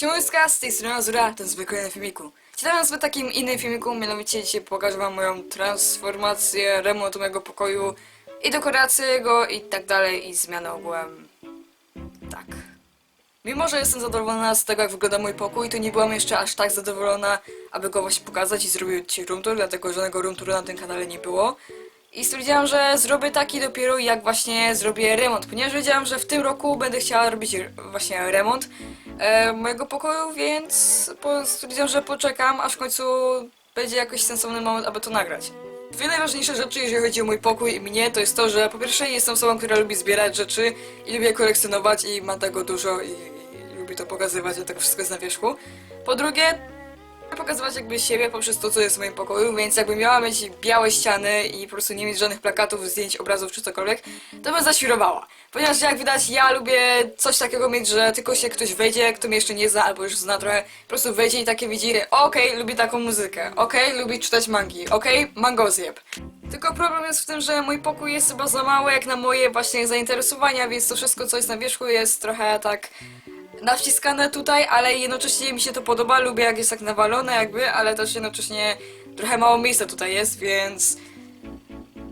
Siemuska, z tej strony Azura, to zwykły filmiku. Was w takim innym filmiku, mianowicie dzisiaj pokażę wam moją transformację, remont mojego pokoju i dekorację jego i tak dalej i zmianę ogółem. Tak. Mimo, że jestem zadowolona z tego, jak wygląda mój pokój, to nie byłam jeszcze aż tak zadowolona, aby go właśnie pokazać i zrobić room tour, dlatego żadnego room touru na tym kanale nie było. I stwierdziłam, że zrobię taki dopiero jak właśnie zrobię remont, ponieważ wiedziałam, że w tym roku będę chciała robić właśnie remont e, mojego pokoju, więc stwierdziłam, że poczekam, aż w końcu będzie jakiś sensowny moment, aby to nagrać. Dwie najważniejsze rzeczy, jeżeli chodzi o mój pokój i mnie, to jest to, że po pierwsze jestem osobą, która lubi zbierać rzeczy i lubię kolekcjonować i mam tego dużo i, i lubię to pokazywać, a tego wszystko jest na wierzchu. Po drugie, pokazywać jakby siebie poprzez to, co jest w moim pokoju, więc jakby miała mieć białe ściany i po prostu nie mieć żadnych plakatów, zdjęć, obrazów czy cokolwiek, to bym zaświrowała. Ponieważ jak widać, ja lubię coś takiego mieć, że tylko się ktoś wejdzie, kto mnie jeszcze nie zna albo już zna trochę, po prostu wejdzie i takie widzi, okej, lubi taką muzykę, okej, lubi czytać mangi, okej, mango zjeb. Tylko problem jest w tym, że mój pokój jest chyba za mały jak na moje właśnie zainteresowania, więc to wszystko, co jest na wierzchu jest trochę tak nawciskane tutaj, ale jednocześnie mi się to podoba, lubię jak jest tak nawalone jakby, ale też jednocześnie trochę mało miejsca tutaj jest, więc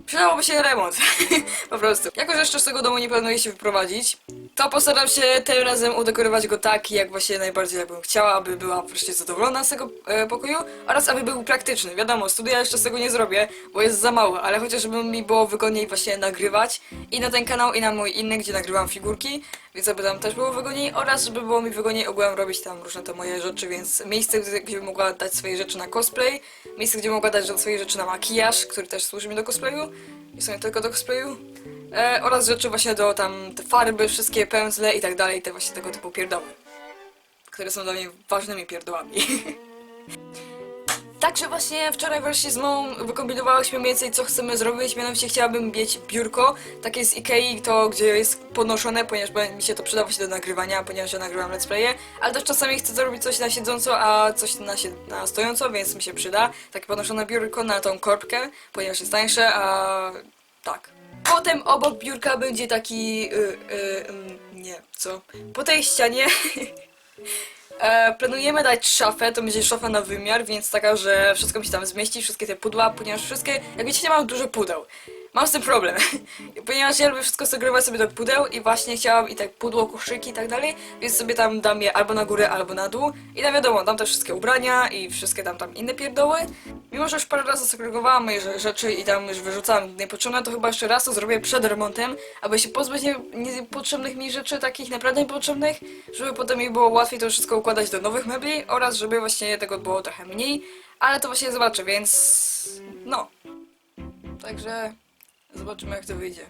przydałoby się remont, po prostu. Jako, że jeszcze z tego domu nie planuję się wyprowadzić, to postaram się tym razem udekorować go tak, jak właśnie najbardziej jakbym chciała, aby była wreszcie zadowolona z tego e, pokoju oraz aby był praktyczny. Wiadomo, studia jeszcze z tego nie zrobię, bo jest za mało, ale chociaż żeby mi było wygodniej właśnie nagrywać i na ten kanał i na mój inny, gdzie nagrywam figurki, więc aby tam też było wygodniej oraz żeby było mi wygodniej ogółem robić tam różne te moje rzeczy, więc miejsce, gdzie, gdzie mogła dać swoje rzeczy na cosplay, miejsce, gdzie mogła dać swoje rzeczy na makijaż, który też służy mi do cosplayu i są tylko do cosplayu, e, oraz rzeczy właśnie do tam te farby, wszystkie pędzle i tak dalej, te właśnie tego typu pierdoły, które są dla mnie ważnymi pierdołami. Także właśnie wczoraj wreszcie z mą wykombinowałyśmy mniej więcej co chcemy zrobić, mianowicie chciałabym mieć biurko, takie z Ikei, to gdzie jest podnoszone, ponieważ mi się to przyda właśnie do nagrywania, ponieważ ja nagrywam let's playe, ale też czasami chcę zrobić coś na siedząco, a coś na, si- na stojąco, więc mi się przyda, takie podnoszone biurko na tą korbkę, ponieważ jest tańsze, a tak. Potem obok biurka będzie taki, y, y, mm, nie, co? Po tej ścianie E, planujemy dać szafę, to będzie szafa na wymiar, więc taka, że wszystko mi się tam zmieści, wszystkie te pudła, ponieważ wszystkie, jak widzicie, mam dużo pudeł. Mam z tym problem, ponieważ ja lubię wszystko segregować sobie do pudeł i właśnie chciałam i tak pudło, koszyki i tak dalej, więc sobie tam dam je albo na górę, albo na dół i tam wiadomo, dam też wszystkie ubrania i wszystkie tam tam inne pierdoły. Mimo, że już parę razy segregowałam moje rze- rzeczy i tam już wyrzucałam niepotrzebne, to chyba jeszcze raz to zrobię przed remontem, aby się pozbyć nie- niepotrzebnych mi rzeczy, takich naprawdę niepotrzebnych, żeby potem mi było łatwiej to wszystko układać do nowych mebli oraz żeby właśnie tego było trochę mniej, ale to właśnie zobaczę, więc no. Także zobaczymy jak to wyjdzie.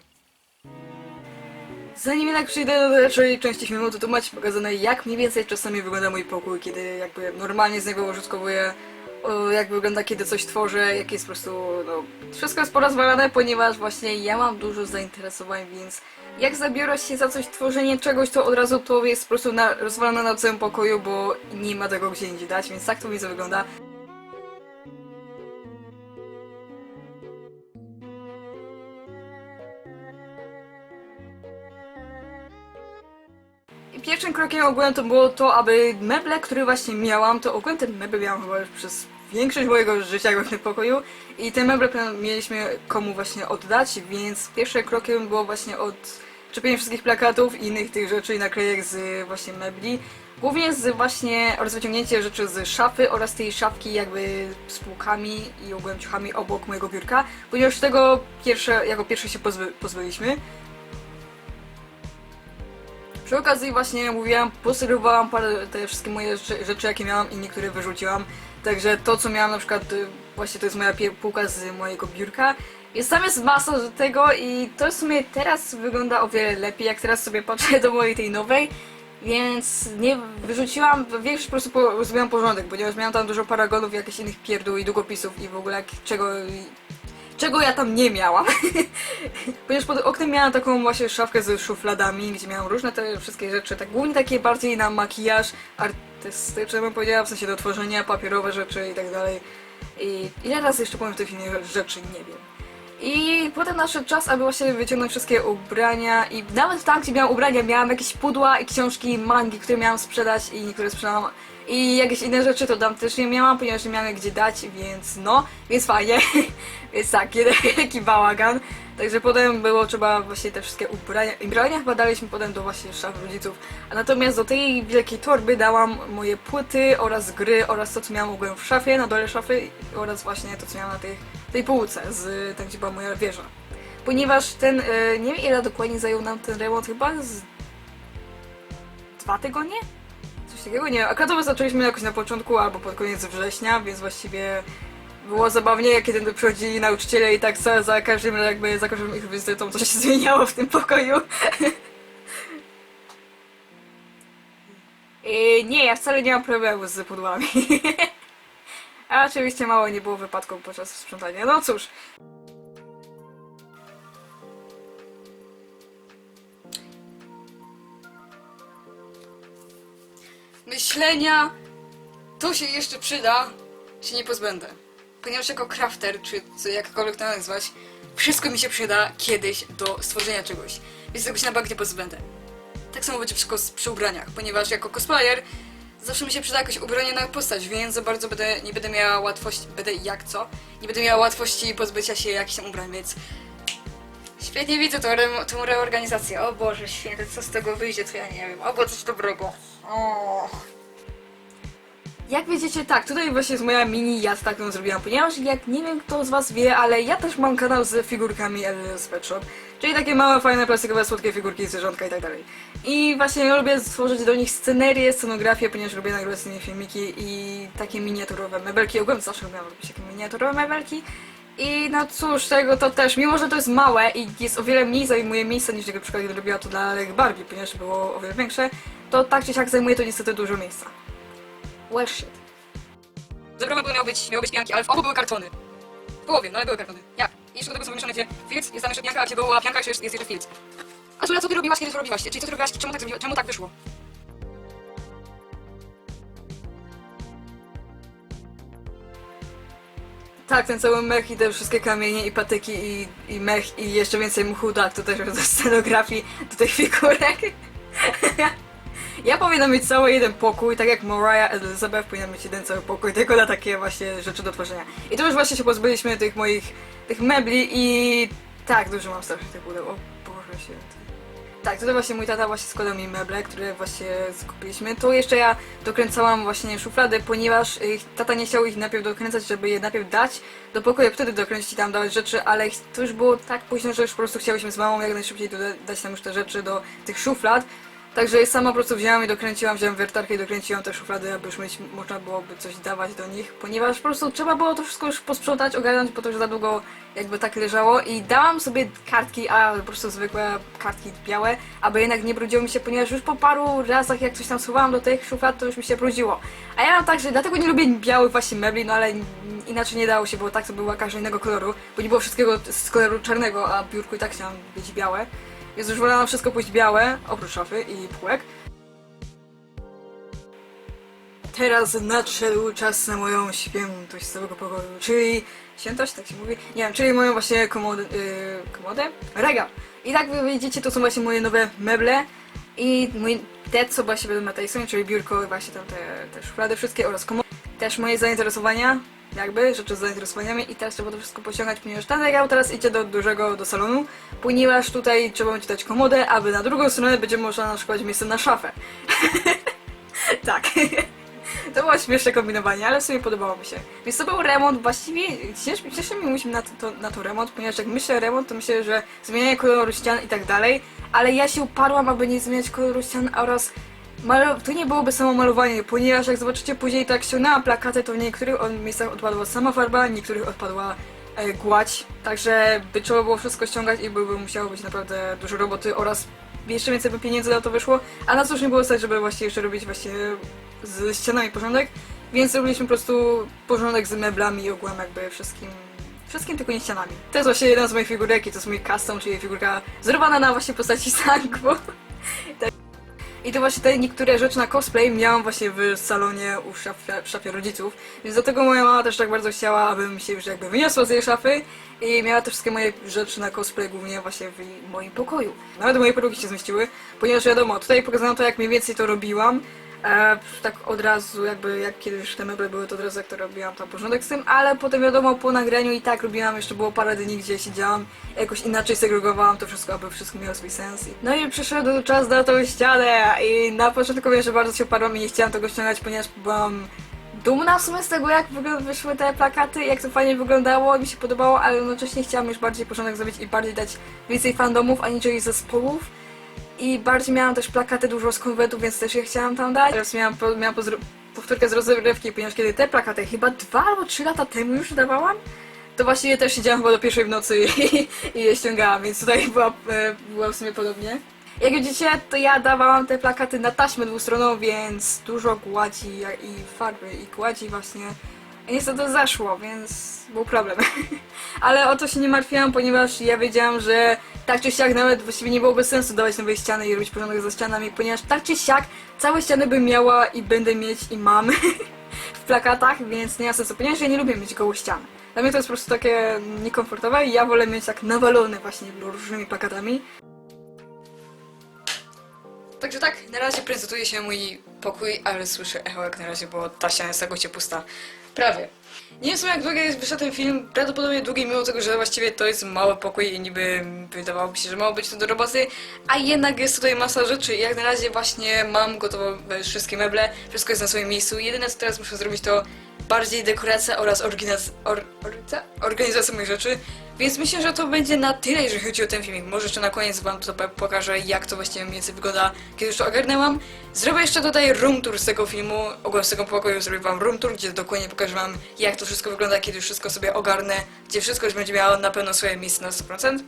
Zanim jednak przejdę do dalszej części filmu, to tu macie pokazane jak mniej więcej czasami wygląda mój pokój, kiedy jakby normalnie z niego użytkowuję, jak wygląda kiedy coś tworzę, jak jest po prostu, no, wszystko jest porozwalane, ponieważ właśnie ja mam dużo zainteresowań, więc jak zabiorę się za coś, tworzenie czegoś, to od razu to jest po prostu na, rozwalone na całym pokoju, bo nie ma tego gdzie indziej dać, więc tak to mi wygląda. Pierwszym krokiem ogółem to było to, aby meble, które właśnie miałam, to ogółem ten meble miałam chyba już przez większość mojego życia w tym pokoju i te meble mieliśmy komu właśnie oddać, więc pierwszym krokiem było właśnie odczepienie wszystkich plakatów i innych tych rzeczy i naklejek z właśnie mebli. Głównie z właśnie oraz wyciągnięcie rzeczy z szafy oraz tej szafki jakby z półkami i ogółem ciuchami obok mojego biurka, ponieważ tego pierwsze, jako pierwsze się pozby, pozbyliśmy. Przy okazji właśnie mówiłam, poserwowałam parę te wszystkie moje rzeczy, rzeczy jakie miałam i niektóre wyrzuciłam. Także to co miałam na przykład, y, właśnie to jest moja półka z mojego biurka. Jest tam jest masa do tego i to w sumie teraz wygląda o wiele lepiej, jak teraz sobie patrzę do mojej tej nowej. Więc nie wyrzuciłam, większość po prostu zrobiłam porządek, ponieważ miałam tam dużo paragonów, jakichś innych pierdół i długopisów i w ogóle jak, czego, czego ja tam nie miałam. Ponieważ pod oknem miałam taką właśnie szafkę z szufladami, gdzie miałam różne te wszystkie rzeczy, tak głównie takie bardziej na makijaż artystyczny bym powiedziała, w sensie do tworzenia, papierowe rzeczy i tak dalej. I ile razy jeszcze powiem w tym filmie rzeczy, nie wiem. I potem nadszedł czas, aby właśnie wyciągnąć wszystkie ubrania i nawet tam, gdzie miałam ubrania, miałam jakieś pudła i książki, mangi, które miałam sprzedać i niektóre sprzedałam. I jakieś inne rzeczy to tam też nie miałam, ponieważ nie miałam gdzie dać, więc no, więc fajnie. więc tak, wielki bałagan. Także potem było trzeba właśnie te wszystkie ubrania, ubrania chyba daliśmy potem do właśnie szaf rodziców. A natomiast do tej wielkiej torby dałam moje płyty oraz gry oraz to co miałam ogółem w szafie, na dole szafy oraz właśnie to co miałam na tej, tej półce, z, tam gdzie była moja wieża. Ponieważ ten, e, nie wiem ile dokładnie zajął nam ten remont, chyba z dwa tygodnie? Coś takiego, nie wiem. Akurat zaczęliśmy jakoś na początku albo pod koniec września, więc właściwie było zabawnie, kiedy przychodzili nauczyciele i tak za, za każdym jakby, za każdym ich wizytą coś się zmieniało w tym pokoju. I nie, ja wcale nie mam problemu z pudłami. A oczywiście mało nie było wypadków podczas sprzątania. No cóż. Myślenia to się jeszcze przyda, się nie pozbędę. Ponieważ jako crafter, czy co jakkolwiek to nazwać, wszystko mi się przyda kiedyś do stworzenia czegoś. Więc tego się na bank nie pozbędę. Tak samo będzie przy, przy ubraniach, ponieważ jako cosplayer zawsze mi się przyda ubranie na postać, więc za bardzo będę, nie będę miała łatwości, będę jak co, nie będę miała łatwości pozbycia się jakichś tam ubrań, więc świetnie widzę tą, re- tą reorganizację. O Boże święty, co z tego wyjdzie, to ja nie wiem. Albo coś dobrego. O. Jak wiecie, tak, tutaj właśnie jest moja mini jazda, którą zrobiłam, ponieważ jak nie wiem kto z was wie, ale ja też mam kanał z figurkami LLS Pet Shop, czyli takie małe, fajne, plastikowe, słodkie figurki, zwierzątka i tak dalej. I właśnie ja lubię stworzyć do nich scenerię, scenografię, ponieważ lubię nagrywać z nimi filmiki i takie miniaturowe mebelki, ogólnie zawsze lubiłam robić takie miniaturowe mebelki. I no cóż, tego to też, mimo że to jest małe i jest o wiele mniej zajmuje miejsca niż na przykład gdy robiła to dla Lego Barbie, ponieważ było o wiele większe, to tak czy siak zajmuje to niestety dużo miejsca. Well shit. Zebrane były miały być, miały być pianki, ale w obu były kartony. W połowie, no ale były kartony. Jak? I jeszcze do tego są wymieszane gdzie Fields, jest tam jeszcze pianka, a gdzie była pianka, jeszcze jest, jest jeszcze Fields. A Sula, co ty robiłaś, kiedy to robiłaś? Czyli co ty robiłaś, czemu tak, zrobiła, czemu tak wyszło? Tak, ten cały mech i te wszystkie kamienie i patyki i, i mech i jeszcze więcej mchu, tak, to też do scenografii, do tych figurek. Ja powinnam mieć cały jeden pokój, tak jak Mariah Elizabeth powinna mieć jeden cały pokój, tylko na takie właśnie rzeczy do tworzenia. I tu już właśnie się pozbyliśmy tych moich, tych mebli i tak, dużo mam strasznie tych pudeł, o Boże święty. Tak, tutaj właśnie mój tata właśnie składał mi meble, które właśnie skupiliśmy. Tu jeszcze ja dokręcałam właśnie szuflady, ponieważ y, tata nie chciał ich najpierw dokręcać, żeby je najpierw dać do pokoju, wtedy dokręcić i tam dawać rzeczy, ale ich- to już było tak późno, że już po prostu chciałyśmy z mamą jak najszybciej dać tam już te rzeczy do tych szuflad. Także sama po prostu wzięłam i dokręciłam, wziąłem wiertarkę i dokręciłam te szuflady, aby już mieć, można byłoby coś dawać do nich, ponieważ po prostu trzeba było to wszystko już posprzątać, ogarnąć, bo to już za długo jakby tak leżało i dałam sobie kartki, a po prostu zwykłe kartki białe, aby jednak nie brudziło mi się, ponieważ już po paru razach jak coś tam schowałam do tych szuflad, to już mi się brudziło. A ja mam tak, że dlatego nie lubię białych właśnie mebli, no ale inaczej nie dało się, bo tak to była każda innego koloru, bo nie było wszystkiego z koloru czarnego, a biurku i tak chciałam być białe. Więc już wolałam wszystko pójść białe, oprócz szafy i półek. Teraz nadszedł czas na moją świętość z całego pokoju, czyli świętość, tak się mówi? Nie wiem, czyli moją właśnie komodę, yy, komodę? Regał. I tak wy widzicie, to są właśnie moje nowe meble i mój te, co właśnie będą na tej stronie, czyli biurko i właśnie tam te, te szuflady wszystkie oraz komody. Też moje zainteresowania, jakby, rzeczy z zainteresowaniami i teraz trzeba to wszystko pociągać, ponieważ ten regał teraz idzie do dużego, do salonu, ponieważ tutaj trzeba będzie dać komodę, aby na drugą stronę będzie można na przykład miejsce na szafę. tak. To było śmieszne kombinowanie, ale w sumie podobało mi się. Więc to był remont, właściwie ciężko, ciężko mi mówić na to, to, na to remont, ponieważ jak myślę remont, to myślę, że zmienianie koloru ścian i tak dalej, ale ja się uparłam, aby nie zmieniać koloru ścian oraz malo- to nie byłoby samo malowanie, ponieważ jak zobaczycie później, tak ściągnęłam plakaty, to w niektórych on- miejscach odpadła sama farba, w niektórych odpadła e, gładź, także by trzeba było wszystko ściągać i by, by musiało być naprawdę dużo roboty oraz jeszcze więcej by pieniędzy na to wyszło, a na cóż nie było stać, żeby właśnie jeszcze robić właśnie z ścianami porządek, więc zrobiliśmy po prostu porządek z meblami i ogółem jakby wszystkim, wszystkim tylko nie ścianami. To jest właśnie jedna z moich figurek i to jest mój custom, czyli figurka zrobiona na właśnie postaci Sangu. Tak. I to właśnie te niektóre rzeczy na cosplay miałam właśnie w salonie u szafie, w szafie rodziców, więc dlatego moja mama też tak bardzo chciała, abym się już jakby wyniosła z jej szafy i miała te wszystkie moje rzeczy na cosplay głównie właśnie w moim pokoju. Nawet moje peruki się zmieściły, ponieważ wiadomo, tutaj pokazano to jak mniej więcej to robiłam, E, tak od razu, jakby jak kiedyś te meble były, to od razu jak to robiłam tam porządek z tym, ale potem wiadomo po nagraniu i tak robiłam, jeszcze było parę dni, gdzie siedziałam, jakoś inaczej segregowałam to wszystko, aby wszystko miało swój sens. No i przyszedł czas na tą ścianę i na początku wiem, że bardzo się oparłam i nie chciałam tego ściągać, ponieważ byłam dumna w sumie z tego, jak wyszły te plakaty, jak to fajnie wyglądało, mi się podobało, ale jednocześnie chciałam już bardziej porządek zrobić i bardziej dać więcej fandomów, aniżeli zespołów. I bardziej miałam też plakaty dużo z konwentów, więc też je chciałam tam dać. Teraz miałam, po, miałam powtórkę z rozrywki, ponieważ kiedy te plakaty chyba dwa albo trzy lata temu już dawałam, to właściwie też siedziałam chyba do pierwszej w nocy i, i je ściągałam, więc tutaj była, e, była w sumie podobnie. Jak widzicie, to ja dawałam te plakaty na taśmę dwustronną, więc dużo gładzi i farby i gładzi właśnie. Niestety zaszło, więc był problem. Ale o to się nie martwiłam, ponieważ ja wiedziałam, że tak czy siak nawet właściwie nie byłoby sensu dawać nowej ściany i robić porządek ze ścianami, ponieważ tak czy siak całe ściany bym miała i będę mieć i mam w plakatach, więc nie ma sensu, ponieważ ja nie lubię mieć gołą ścianę. Dla mnie to jest po prostu takie niekomfortowe i ja wolę mieć tak nawalone właśnie różnymi plakatami. Także tak, na razie prezentuje się mój pokój, ale słyszę echo jak na razie, bo ta ściana jest całkowicie pusta. Prawie. Nie wiem jak długi jest ten film, prawdopodobnie długi mimo tego, że właściwie to jest mały pokój i niby wydawałoby się, że mało być to do roboty, a jednak jest tutaj masa rzeczy jak na razie właśnie mam gotowe wszystkie meble, wszystko jest na swoim miejscu. Jedyne co teraz muszę zrobić to bardziej dekoracja oraz organiz or organizacja moich rzeczy. Więc myślę, że to będzie na tyle, jeżeli chodzi o ten filmik. Może jeszcze na koniec wam to po- pokażę, jak to właściwie mniej więcej wygląda, kiedy już to ogarnęłam. Zrobię jeszcze tutaj room tour z tego filmu, ogólnie z tego pokoju zrobię wam room tour, gdzie dokładnie pokażę wam, jak to wszystko wygląda, kiedy już wszystko sobie ogarnę, gdzie wszystko już będzie miało na pewno swoje miejsce na 100%.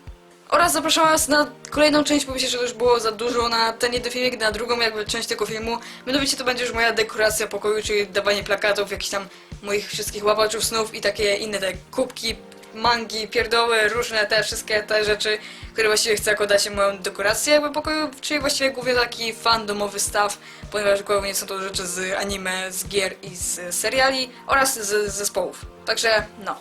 Oraz zapraszam was na kolejną część, bo myślę, że to już było za dużo na ten jeden filmik, na drugą jakby część tego filmu. Mianowicie to będzie już moja dekoracja pokoju, czyli dawanie plakatów, jakichś tam moich wszystkich łapaczów snów i takie inne te kubki, mangi, pierdoły, różne te wszystkie te rzeczy, które właściwie chcę jako dać moją dekorację jakby pokoju, czyli właściwie głównie taki fandomowy staw, ponieważ głównie są to rzeczy z anime, z gier i z seriali oraz z, zespołów. Także no.